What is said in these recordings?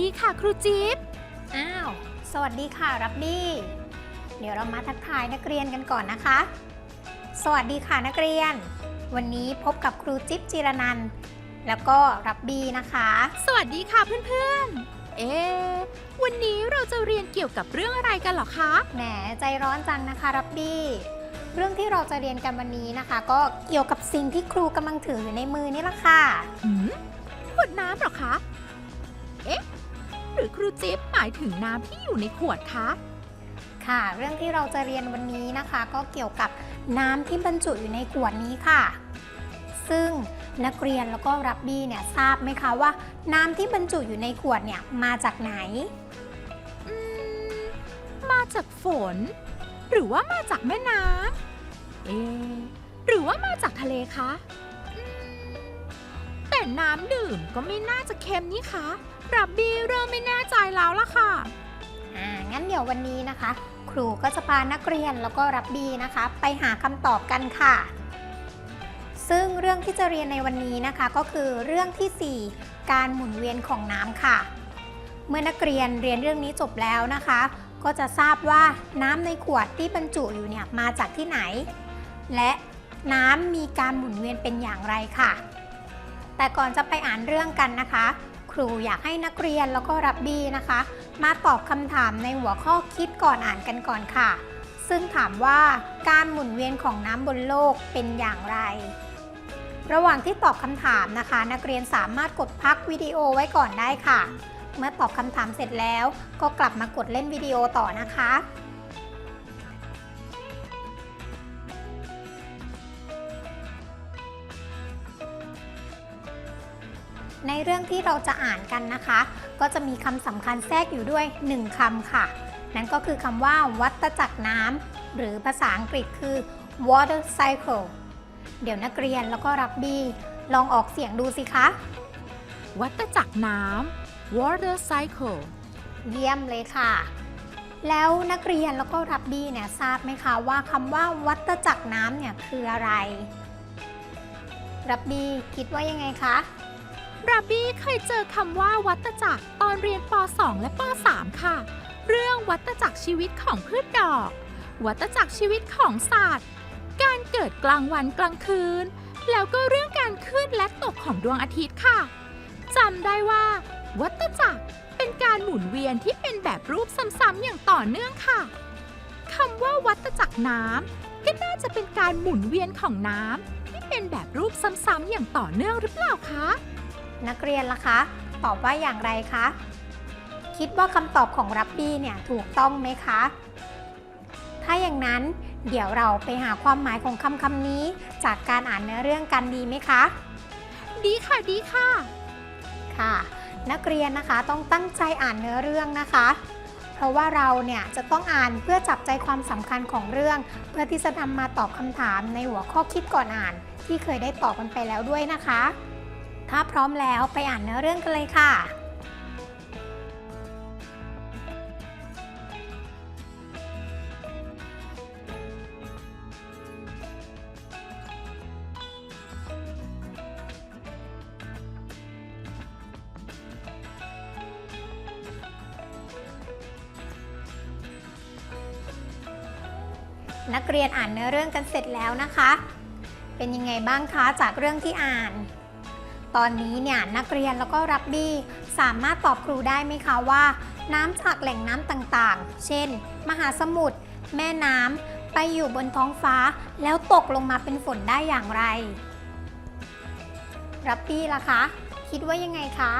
ดีค่ะครูจิ๊บ อ้าว สวัสดีค่ะรับบี้ เดี๋ยวเรามาทักทายนักเรียนกันก่อนนะคะ สวัสดีค่ะนักเรียน วันนี้พบกับครูจิ๊บจิรนันท์แล้วก็รับบี้นะคะ สวัสดีค่ะเพื่อนๆ เอ๊ะวันนี้เราจะเรียนเกี่ยวกับเรื่องอะไรกันเหรอคะ แหมใจร้อนจังนะคะรับบี้ เรื่องที่เราจะเรียนกันวันนี้นะคะ ก็เกี่ยวกับสิ่งที่ครูกำลังถืออยู่ในมือนี่แหละค่ะ หืมขวดน้ำเหรอคะ เอ๊ะห รือครูจิ๊บหมายถึงน้ำที่อยู่ในขวดคะค่ะ เรื่องที่เราจะเรียนวันนี้นะคะ ก็เกี่ยวกับน้ำที่บรรจุอยู่ในขวดนี้ค่ะ ซึ่งนักเรียนแล้วก็รับบี้เนี่ยทราบไหมคะว่า น้ำที่บรรจุอยู่ในขวดเนี่ยมาจากไหนอืมมาจากฝน หรือว่ามาจากแม่น้ำเอ๊ะหรือว่ามาจากทะเลคะอืมแต่ น้ำดื่มก็ไม่น่าจะเค็มนี่คะรับบี้เริ่มไม่แน่ใจแล้วล่ะค่ะ อ่า งั้นเดี๋ยววันนี้นะคะ ครูก็จะพานักเรียนแล้วก็รับบี้นะคะ ไปหาคำตอบกันค่ะ ซึ่งเรื่องที่จะเรียนในวันนี้นะคะก็คือเรื่องทีสี่4 การหมุนเวียนของน้ำค่ะ เมื่อนักเรียนเรียนเรื่องนี้จบแล้วนะคะ ก็จะทราบว่าน้ำในขวดที่บรรจุอยู่เนี่ยมาจากที่ไหน และน้ำมีการหมุนเวียนเป็นอย่างไรค่ะ แต่ก่อนจะไปอ่านเรื่องกันนะคะ ครูอยากให้นักเรียนแล้วก็รับบี้นะคะ มาตอบคำถามในหัวข้อคิดก่อนอ่านกันก่อนค่ะ ซึ่งถามว่าการหมุนเวียนของน้ำบนโลกเป็นอย่างไร ระหว่างที่ตอบคำถามนะคะ นักเรียนสามารถกดพักวิดีโอไว้ก่อนได้ค่ะ เมื่อตอบคำถามเสร็จแล้ว ก็กลับมากดเล่นวิดีโอต่อนะคะ ในเรื่องที่เราจะอ่านกันนะคะ ก็จะมีคำสำคัญแทรกอยู่ด้วย 1คำค่ะ นั่นก็คือคำว่าวัตจักรน้ำหรือภาษาอังกฤษคือ water cycle เดี๋ยวนักเรียนแล้วก็รับบี้ลองออกเสียงดูสิคะ วัตจักรน้ำ water cycle เยี่ยมเลยค่ะ แล้วนักเรียนแล้วก็รับบี้เนี่ยทราบไหมคะว่าคำว่าวัตจักรน้ำเนี่ยคืออะไร รับบี้คิดว่ายังไงคะ ราบี้เคยเจอคำว่าวัตจักรตอนเรียนป .2 และป .3 ค่ะ เรื่องวัตจักรชีวิตของพืชดอก วัตจักรชีวิตของสัตว์ การเกิดกลางวันกลางคืน แล้วก็เรื่องการขึ้นและตกของดวงอาทิตย์ค่ะจำได้ว่า วัตจักรเป็นการหมุนเวียนที่เป็นแบบรูปซ้ำๆอย่างต่อเนื่องค่ะคำว่าวัตจักรน้ำก็น่าจะเป็นการหมุนเวียนของน้ำที่เป็นแบบรูปซ้ำๆอย่างต่อเนื่องหรือเปล่าคะ นักเรียนล่ะคะ ตอบว่าอย่างไรคะ คิดว่าคำตอบของรับบี้เนี่ยถูกต้องไหมคะ ถ้าอย่างนั้นเดี๋ยวเราไปหาความหมายของคำคำนี้ จากการอ่านเนื้อเรื่องกันดีไหมคะ ดีค่ะดีค่ะ ค่ะ นักเรียนนะคะต้องตั้งใจอ่านเนื้อเรื่องนะคะ เพราะว่าเราเนี่ยจะต้องอ่านเพื่อจับใจความสำคัญของเรื่อง เพื่อที่จะนำมาตอบคำถามในหัวข้อคิดก่อนอ่าน ที่เคยได้ตอบกันไปแล้วด้วยนะคะ ถ้าพร้อมแล้วไปอ่านเนื้อเรื่องกันเลยค่ะ นักเรียนอ่านเนื้อเรื่องกันเสร็จแล้วนะคะ เป็นยังไงบ้างคะจากเรื่องที่อ่าน ตอนนี้เนี่ยนักเรียนแล้วก็รับบี้สามารถตอบครูได้ไหมคะว่า น้ำจากแหล่งน้ำต่างๆ เช่น มหาสมุทรแม่น้ำไปอยู่บนท้องฟ้า แล้วตกลงมาเป็นฝนได้อย่างไร รับบี้ล่ะคะ คิดว่ายังไงคะ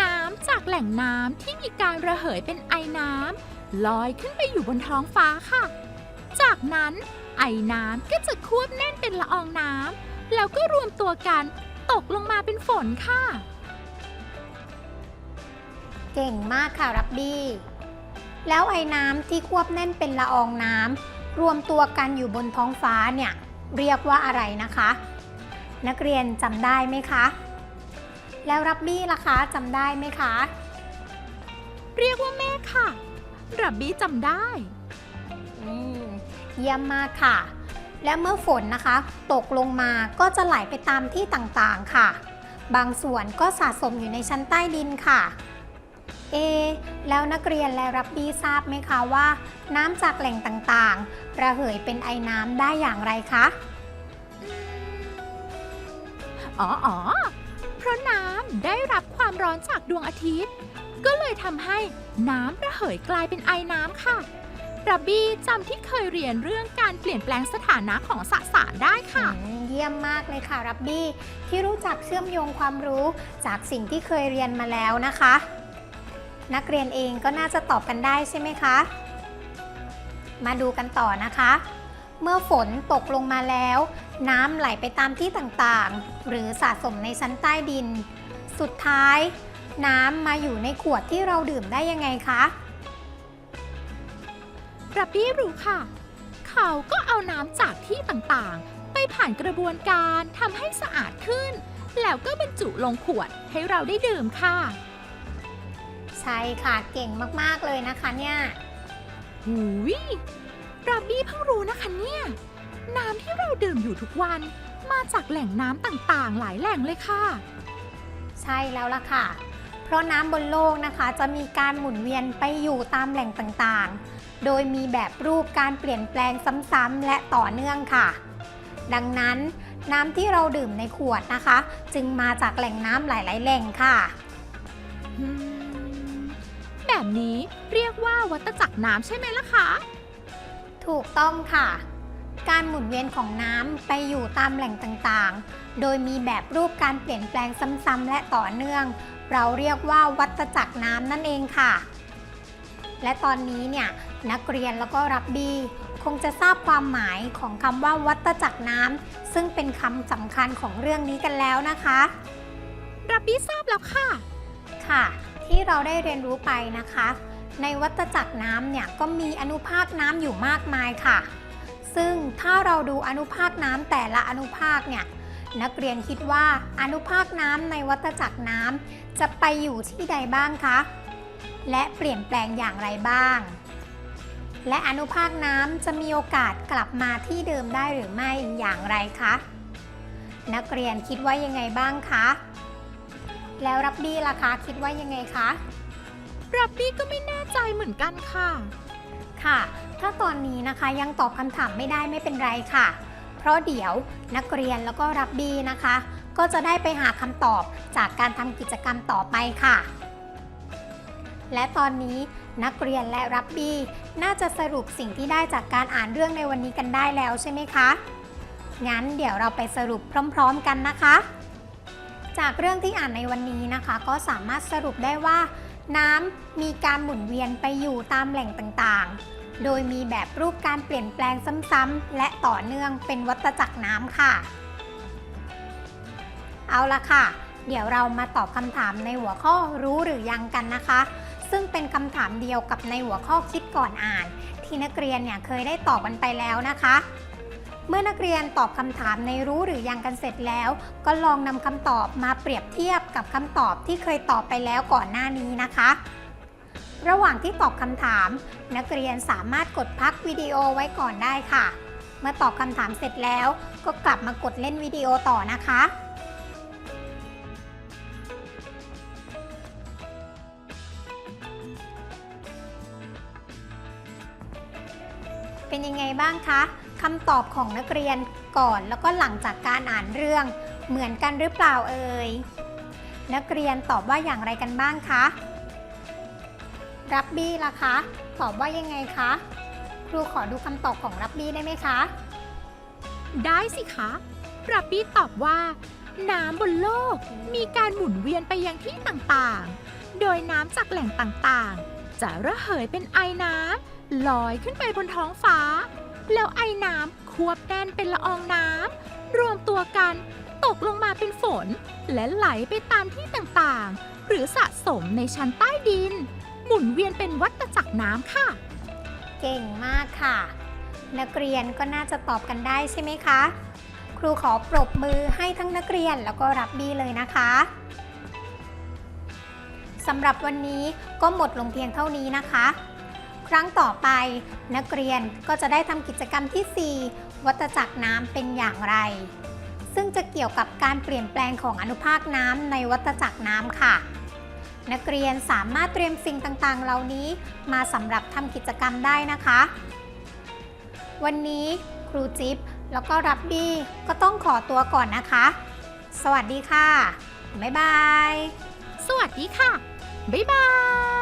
น้ำจากแหล่งน้ำที่มีการระเหยเป็นไอน้ำลอยขึ้นไปอยู่บนท้องฟ้าค่ะ จากนั้นไอน้ำก็จะควบแน่นเป็นละอองน้ำแล้วก็รวมตัวกัน ตกลงมาเป็นฝนค่ะ เก่งมากค่ะรับบี้ แล้วไอ้น้ำที่ควบแน่นเป็นละอองน้ำรวมตัวกันอยู่บนท้องฟ้าเนี่ยเรียกว่าอะไรนะคะ นักเรียนจำได้ไหมคะ แล้วรับบี้ล่ะคะจำได้ไหมคะ เรียกว่าเมฆค่ะ รับบี้จำได้ อืมเยี่ยมมากค่ะ และเมื่อฝนนะคะ ตกลงมาก็จะไหลไปตามที่ต่างๆค่ะ บางส่วนก็สะสมอยู่ในชั้นใต้ดินค่ะเอแล้วนักเรียนและรับบี้ทราบไหมคะว่า น้ำจากแหล่งต่างๆ ระเหยเป็นไอน้ำได้อย่างไรคะ อ๋ออเพราะน้ำได้รับความร้อนจากดวงอาทิตย์ ก็เลยทำให้น้ำระเหยกลายเป็นไอน้ำค่ะ รับบี้จำที่เคยเรียนเรื่องการเปลี่ยนแปลงสถานะของสสารได้ค่ะ อืมเยี่ยมมากเลยค่ะรับบี้ที่รู้จักเชื่อมโยงความรู้จากสิ่งที่เคยเรียนมาแล้วนะคะ นักเรียนเองก็น่าจะตอบกันได้ใช่ไหมคะ มาดูกันต่อนะคะ เมื่อฝนตกลงมาแล้ว น้ำไหลไปตามที่ต่างๆ หรือสะสมในชั้นใต้ดิน สุดท้าย น้ำมาอยู่ในขวดที่เราดื่มได้ยังไงคะ รับบี้รู้ค่ะ เขาก็เอาน้ำจากที่ต่างๆ ไปผ่านกระบวนการทำให้สะอาดขึ้น แล้วก็บรรจุลงขวดให้เราได้ดื่มค่ะ ใช่ค่ะเก่งมากๆเลยนะคะเนี่ยหูยรับบี้เพิ่งรู้นะคะเนี่ยน้ำที่เราดื่มอยู่ทุกวันมาจากแหล่งน้ำต่างๆ หลายแหล่งเลยค่ะ ใช่แล้วล่ะค่ะ เพราะน้ำบนโลกนะคะจะมีการหมุนเวียนไปอยู่ตามแหล่งต่างๆ โดยมีแบบรูปการเปลี่ยนแปลงซ้ำๆและต่อเนื่องค่ะ ดังนั้นน้ำที่เราดื่มในขวดนะคะ จึงมาจากแหล่งน้ำหลายๆ แหล่งค่ะอืมแบบนี้เรียกว่าวัตจักรน้ำใช่ไหมล่ะคะ ถูกต้องค่ะ การหมุนเวียนของน้ำไปอยู่ตามแหล่งต่างๆ โดยมีแบบรูปการเปลี่ยนแปลงซ้ำๆและต่อเนื่อง เราเรียกว่าวัฏจักรน้ำนั่นเองค่ะ และตอนนี้เนี่ยนักเรียนแล้วก็รับบี้คงจะทราบความหมายของคำว่าวัฏจักรน้ำซึ่งเป็นคำสำคัญของเรื่องนี้กันแล้วนะคะรับบี้ทราบแล้วค่ะ ค่ะ ที่เราได้เรียนรู้ไปนะคะ ในวัฏจักรน้ำเนี่ยก็มีอนุภาคน้ำอยู่มากมายค่ะ ซึ่งถ้าเราดูอนุภาคน้ำแต่ละอนุภาคเนี่ย นักเรียนคิดว่าอนุภาคน้ำในวัฏจักรน้ำจะไปอยู่ที่ใดบ้างคะ และเปลี่ยนแปลงอย่างไรบ้าง และอนุภาคน้ำจะมีโอกาสกลับมาที่เดิมได้หรือไม่อย่างไรคะ นักเรียนคิดว่ายังไงบ้างคะ แล้วรับบี้ล่ะคะคิดว่ายังไงคะรับบี้ก็ไม่แน่ใจเหมือนกันค่ะ ค่ะ ถ้าตอนนี้นะคะยังตอบคำถามไม่ได้ไม่เป็นไรค่ะเพ ราะเดี๋ยวนักเรียนแล้วก็รับบี้นะคะ ก็จะได้ไปหาคำตอบจากการทำกิจกรรมต่อไปค่ะ และตอนนี้นักเรียนและรับบี้น่าจะสรุปสิ่งที่ได้จากการอ่านเรื่องในวันนี้กันได้แล้วใช่ไหมคะ งั้นเดี๋ยวเราไปสรุปพร้อม ๆ กันนะคะ จากเรื่องที่อ่านในวันนี้นะคะ ก็สามารถสรุปได้ว่า น้ำมีการหมุนเวียนไปอยู่ตามแหล่งต่างๆ โดยมีแบบรูปการเปลี่ยนแปลงซ้ำๆและต่อเนื่องเป็นวัฏจักรน้ำค่ะ เอาละค่ะ เดี๋ยวเรามาตอบคำถามในหัวข้อรู้หรือยังกันนะคะ ซึ่งเป็นคำถามเดียวกับในหัวข้อคิดก่อนอ่าน ที่นักเรียนเนี่ยเคยได้ตอบกันไปแล้วนะคะเมื่อนักเรียนตอบคำถามในรู้หรือยังกันเสร็จแล้ว ก็ลองนำคำตอบมาเปรียบเทียบกับคำตอบที่เคยตอบไปแล้วก่อนหน้านี้นะคะ ระหว่างที่ตอบคำถาม นักเรียนสามารถกดพักวิดีโอไว้ก่อนได้ค่ะ เมื่อตอบคำถามเสร็จแล้ว ก็กลับมากดเล่นวิดีโอต่อนะคะเป็นยังไงบ้างคะคำตอบของนักเรียนก่อนแล้วก็หลังจากการอ่านเรื่อง เหมือนกันหรือเปล่าเอ่ยนักเรียนตอบว่าอย่างไรกันบ้างคะ รับบี้ล่ะคะ ตอบว่ายังไงคะ ครูขอดูคำตอบของรับบี้ได้ไหมคะ ได้สิคะรับบี้ตอบว่า น้ำบนโลกมีการหมุนเวียนไปยังที่ต่างๆ โดยน้ำจากแหล่งต่างๆ จะระเหยเป็นไอน้ำลอยขึ้นไปบนท้องฟ้า แล้วไอน้ำควบแน่นเป็นละอองน้ำรวมตัวกันตกลงมาเป็นฝน และไหลไปตามที่ต่างๆ หรือสะสมในชั้นใต้ดิน หมุนเวียนเป็นวัฏจักรน้ำค่ะ เก่งมากค่ะ นักเรียนก็น่าจะตอบกันได้ใช่ไหมคะ ครูขอปรบมือให้ทั้งนักเรียนแล้วก็รับบี้เลยนะคะสำหรับวันนี้ก็หมดลงเพียงเท่านี้นะคะ ครั้งต่อไปนักเรียนก็จะได้ทำกิจกรรมที่ 4 วัฏจักรน้ำเป็นอย่างไร ซึ่งจะเกี่ยวกับการเปลี่ยนแปลงของอนุภาคน้ำในวัฏจักรน้ำค่ะ นักเรียนสามารถเตรียมสิ่งต่างๆ เหล่านี้มาสำหรับทำกิจกรรมได้นะคะ วันนี้ครูจิ๊บแล้วก็รับบี้ก็ต้องขอตัวก่อนนะคะ สวัสดีค่ะ บ๊ายบาย สวัสดีค่ะ บ๊ายบาย